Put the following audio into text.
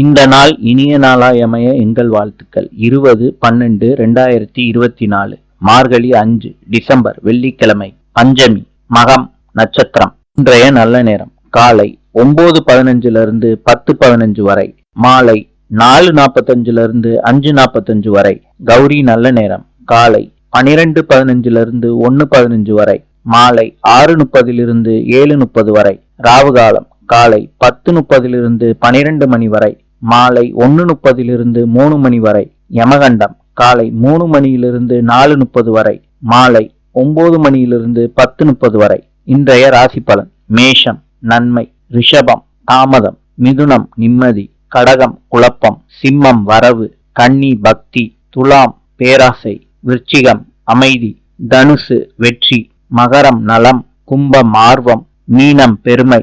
இந்த நாள் இனிய நாளாய் அமைய எங்கள் வாழ்த்துக்கள். இருபது பன்னெண்டு ரெண்டாயிரத்தி இருபத்தி நாலு மார்கழி அஞ்சு டிசம்பர் வெள்ளிக்கிழமை பஞ்சமி மகம் நட்சத்திரம். இன்றைய நல்ல நேரம். காலை ஒன்பது பதினஞ்சுல இருந்து பத்து பதினஞ்சு வரை. மாலை நாலு நாற்பத்தஞ்சுல இருந்து அஞ்சு நாற்பத்தஞ்சு வரை. கௌரி நல்ல நேரம். காலை பனிரெண்டு பதினஞ்சுல இருந்து ஒன்னு பதினஞ்சு வரை. மாலை ஆறு முப்பதிலிருந்து ஏழு முப்பது வரை. ராவுகாலம். காலை பத்து முப்பதிலிருந்து பனிரெண்டு மணி வரை. மாலை ஒன்று முப்பதிலிருந்து மூணு மணி வரை யமகண்டம். காலை மூணு மணியிலிருந்து நாலு முப்பது வரை மாலை ஒன்பது மணியிலிருந்து பத்து முப்பது வரை இன்றைய ராசி பலன். மேஷம் நன்மை ரிஷபம் தாமதம் மிதுனம் நிம்மதி கடகம் குழப்பம் சிம்மம் வரவு கன்னி பக்தி துலாம் பேராசை விருச்சிகம் அமைதி தனுசு வெற்றி மகரம் நலம் கும்பம் ஆர்வம் மீனம் பெருமை